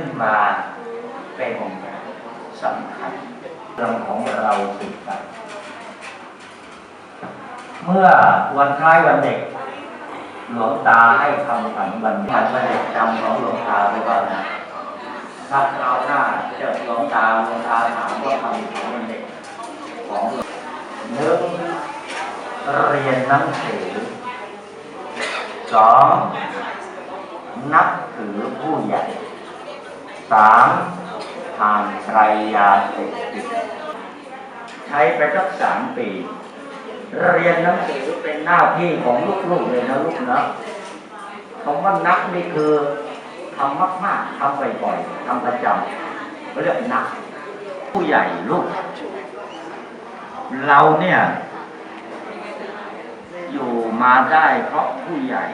นมาเป็นองค์สำคัญเรื่องของเราสืบไปเมื่อวันคล้ายวันเด็ก หลวงตาให้คำขวัญวันขวัญวันเด็กจำของหลวงตาไว้ก่อนนะถ้าเอาวหน้าเจอหลวงตาหลวงตาถามว่าคำขวัญวันเด็กของหนึ่งเรียนหนังสือสองนับถือผู้ใหญ่ สามทานไตรยาเสพติดใช้ไปสักสามปี เรียนหนังสือเป็นหน้าที่ของลูกๆเลยนะลูกนะคำว่านักนี่คือทำมากๆทำบ่อยๆทำประจำเรียกนัก ผู้ใหญ่ลูก เราเนี่ย อยู่มาได้เพราะผู้ใหญ่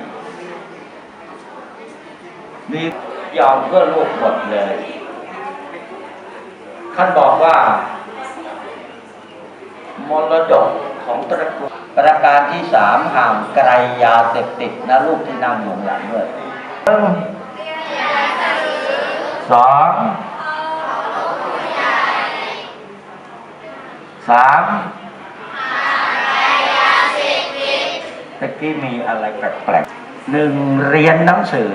มี ยอมเพื่อลูกหมดเลย ท่านบอกว่า มรดกของตระกูลประการที่สามห่างไกลยาเสพติดนะลูกที่นั่งอยู่ข้างหลังด้วยหนังสองสามตะกี้มีอะไรแปลกๆหนึ่งเรียนหนังสือ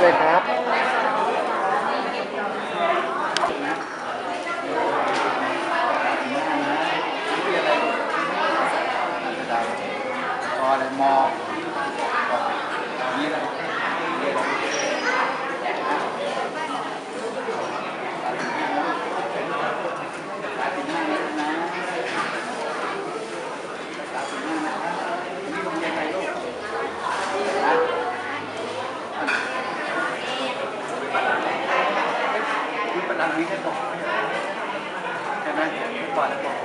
รับเลยครับ พอเลยมอนี่แหละ ที่ประดังนี้แค่บอกใช่ไหมปล่อยแล้บอก